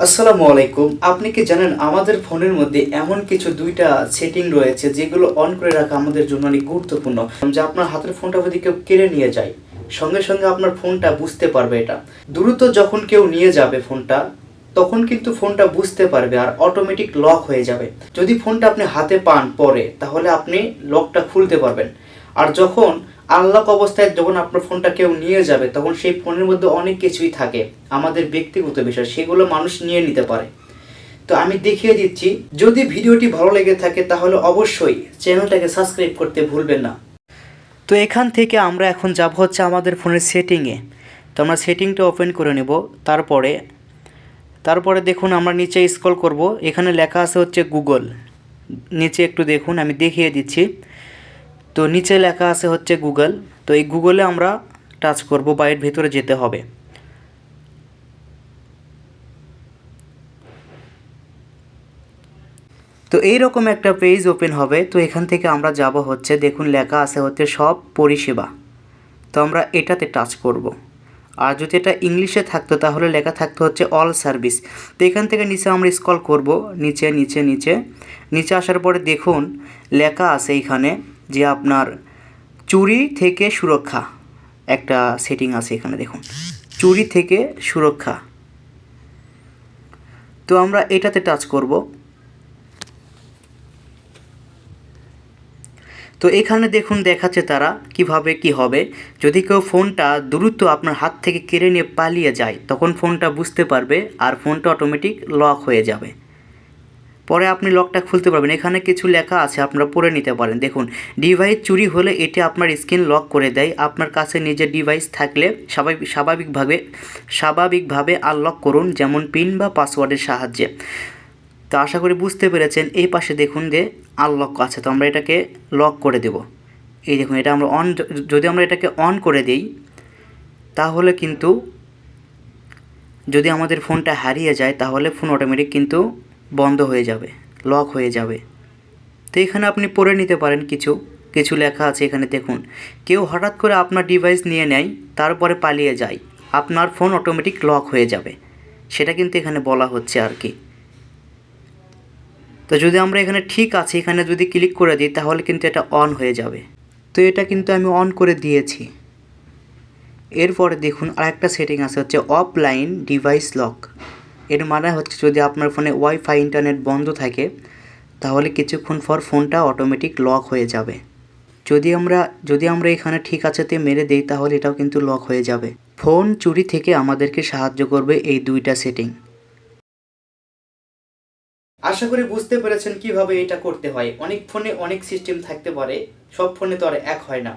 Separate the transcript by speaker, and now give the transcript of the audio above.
Speaker 1: আসসালামু আলাইকুম। আপনি কি জানেন আমাদের ফোনের মধ্যে এমন কিছু দুইটা সেটিং রয়েছে যেগুলো অন করে রাখা আমাদের জন্য অনেক গুরুত্বপূর্ণ, যে আপনার হাতের ফোনটা যদি কেউ কেড়ে নিয়ে যায়, সঙ্গে সঙ্গে আপনার ফোনটা বুঝতে পারবে এটা। দ্রুত যখন কেউ নিয়ে যাবে ফোনটা, তখন কিন্তু ফোনটা বুঝতে পারবে আর অটোমেটিক লক হয়ে যাবে। যদি ফোনটা আপনি হাতে পান পরে, তাহলে আপনি লকটা খুলতে পারবেন। আর যখন আনলক অবস্থায় যখন আপনার ফোনটা কেউ নিয়ে যাবে, তখন সেই ফোনের মধ্যে অনেক কিছুই থাকে, আমাদের ব্যক্তিগত বিষয়, সেগুলো মানুষ নিয়ে নিতে পারে। তো আমি দেখিয়ে দিচ্ছি, যদি ভিডিওটি ভালো লেগে থাকে তাহলে অবশ্যই চ্যানেলটাকে সাবস্ক্রাইব করতে ভুলবেন না। তো এখান থেকে আমরা এখন যাব হচ্ছে আমাদের ফোনের সেটিংয়ে। তো আমরা সেটিংটা ওপেন করে নেব, তারপরে তারপরে দেখুন আমরা নিচে স্ক্রল করব, এখানে লেখা আছে হচ্ছে গুগল। নিচে একটু দেখুন, আমি দেখিয়ে দিচ্ছি। তো নিচে লেখা আছে হচ্ছে গুগল। তো এই গুগলে আমরা টাচ করব বা এর ভেতরে যেতে হবে। তো এই রকম একটা পেজ ওপেন হবে। তো এখান থেকে আমরা যাব হচ্ছে, দেখুন লেখা আছে হচ্ছে সব পরিষেবা। তো আমরা এটাতে টাচ করব। আর যদি এটা ইংলিশে থাকতো, তাহলে লেখা থাকতো হচ্ছে অল সার্ভিস। তো এখান থেকে নিচে আমরা স্কল করব, নিচে নিচে নিচে। নিচে আসার পরে দেখুন, লেখা আছে এখানে যে আপনার চুরি থেকে সুরক্ষা একটা সেটিং আছে এখানে দেখুন। চুরি থেকে সুরক্ষা। তো আমরা এটাতে টাচ করব। তো এখানে দেখুন দেখাচ্ছে তারা কীভাবে কি হবে। যদি কেউ ফোনটা দ্রুত আপনার হাত থেকে কেড়ে নিয়ে পালিয়ে যায়, তখন ফোনটা বুঝতে পারবে আর ফোনটা অটোমেটিক লক হয়ে যাবে। পরে আপনি লকটা খুলতে পারবেন। এখানে কিছু লেখা আছে, আপনারা পড়ে নিতে পারেন। দেখুন ডিভাইস চুরি হলে এটি আপনার স্ক্রিন লক করে দেয়। আপনার কাছে নিজের ডিভাইস থাকলে স্বাভাবিক, স্বাভাবিকভাবে স্বাভাবিকভাবে আনলক করুন, যেমন পিন বা পাসওয়ার্ডের সাহায্যে। তো আশা করি বুঝতে পেরেছেন। এই পাশে দেখুন যে আনলক আছে। তো আমরা এটাকে লক করে দেব। এই দেখুন, এটা আমরা অন যদি আমরা এটাকে অন করে দিই, তাহলে কিন্তু যদি আমাদের ফোনটা হারিয়ে যায়, তাহলে ফোন অটোমেটিক কিন্তু বন্ধ হয়ে যাবে লক হয়ে যাবে। তো এখানে আপনি পড়ে নিতে পারেন কিছু কিছু লেখা আছে এখানে দেখুন। কেউ হঠাৎ করে আপনার ডিভাইস নিয়ে নেয়, তারপরে পালিয়ে যায়। আপনার ফোন অটোমেটিক লক হয়ে যাবে। সেটা কিন্তু এখানে বলা হচ্ছে আর কি। তো যদি আমরা এখানে ঠিক আছে, এখানে যদি ক্লিক করে দিই, তাহলে কিন্তু এটা অন হয়ে যাবে। তো এটা কিন্তু আমি অন করে দিয়েছি। এরপরে দেখুন আরেকটা সেটিং আছে, হচ্ছে অফলাইন ডিভাইস লক এর মানে হচ্ছে যদি আপনার ফোনে ওয়াইফাই ইন্টারনেট বন্ধ থাকে, তাহলে কিছুক্ষণ পর ফোনটা অটোমেটিক লক হয়ে যাবে। যদি আমরা যদি আমরা এখানে ঠিক আছেতে মেরে দেই, তাহলে এটাও কিন্তু লক হয়ে যাবে। ফোন চুরি থেকে আমাদেরকে সাহায্য করবে এই দুইটা সেটিং আশা করি বুঝতে পেরেছেন কীভাবে এটা করতে হয়। অনেক ফোনে অনেক সিস্টেম থাকতে পারে, সব ফোনে তো আর এক হয় না।